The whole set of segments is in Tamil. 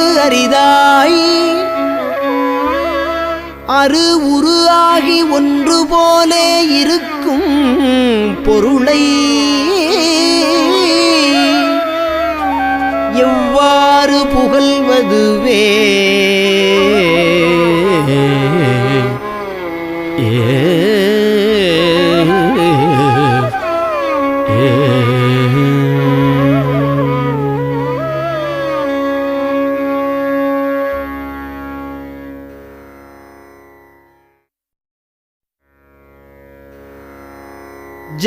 அரிதாய். அரு உரு ஆகி ஒன்று போலே இருக்கும் பொருளை. எவ்வாறு புகழ்வதுவே? ஏ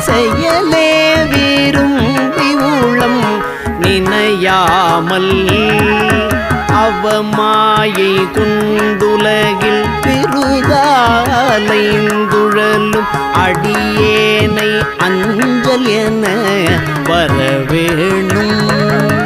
செயலே விரும்பி உளம் நினையாமல். அவமாயை குண்டுலகில் பெருதாலைந்துழலும் அடியேனை அஞ்சல் என வரவேணும்.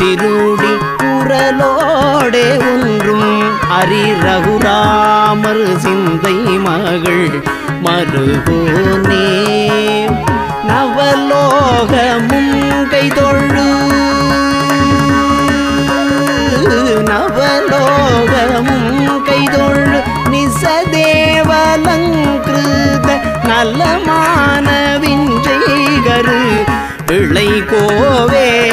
திருடி குரலோடே ஒன்றும் அரி ரகுராமர் சிந்தை மகள் மருகோனே. நவலோகமும் கைதொழு. நவலோகமும் கைதொழு. நிசதேவலங்கிருத நலமானவின் செய்கரு பிள்ளை கோவே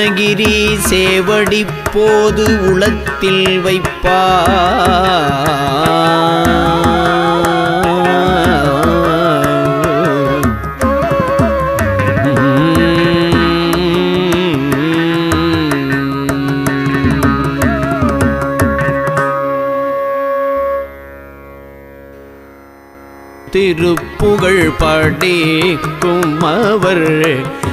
அருணகிரி சேவடி போது உளத்தில் வைப்பா திருப்புகழ் படிக்கும் அவர்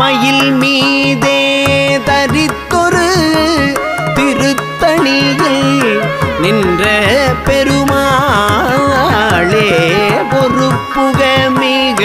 மயில் மீதே தரித்தொரு திருத்தணியில் நின்ற பெருமாளே பொறுப்புக மிக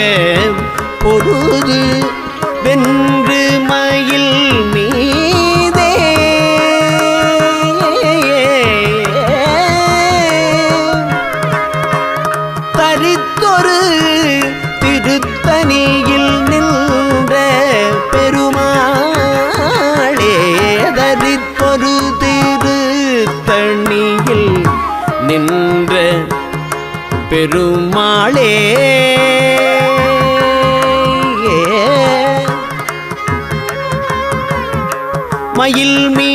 மயில் மீ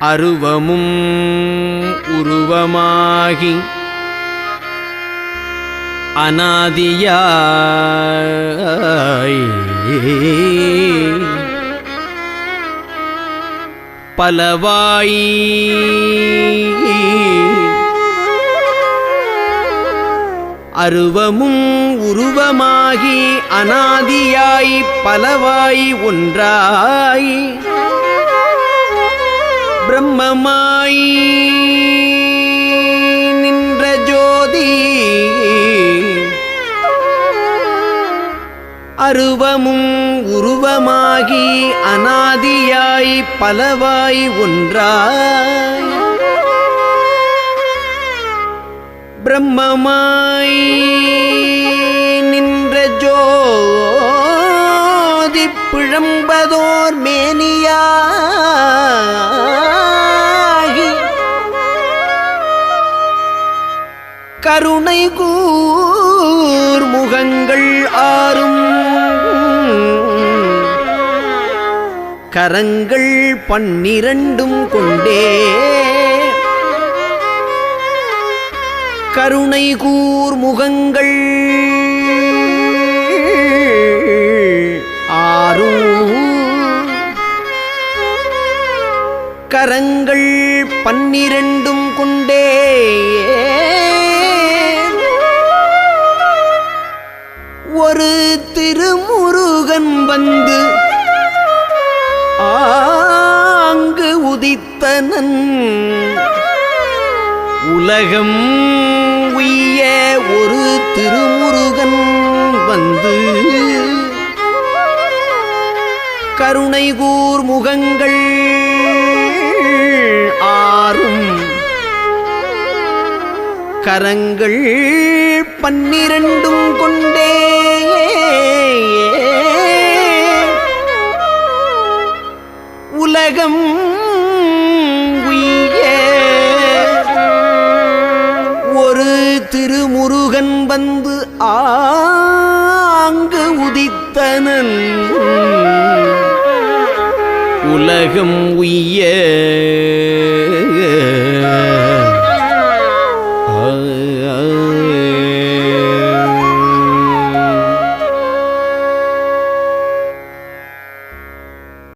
அருவமும் உருவமாகி அனாதியாய் பலவாய் அருவமும் உருவமாகி அனாதியாய் பலவாய் ஒன்றாய். பிரம்மமாய் நின்ற ஜோதி. அருவமும் உருவமாகி அனாதியாய் பலவாய் ஒன்றாய். பிரம்மமாய் நின்ற ஜோதி பிழம்பதோர் மேனியாகி கருணை கூர் முகங்கள் ஆறும். கரங்கள் பன்னிரண்டும் கொண்டே. கருணை கூர் முகங்கள் கரங்கள் பன்னிரண்டும் கொண்டே. ஒரு திருமுருகன் வந்து ஆங்கு உதித்தனன். உலகம் உய்ய ஒரு திருமுருகன் வந்து கருணைகூர் முகங்கள் கரங்கள் பன்னிரண்டும் கொண்டே. உலகம் உய்ய. ஒரு திருமுருகன் வந்து ஆங்கு உதித்தனன். உலகம் உய்ய.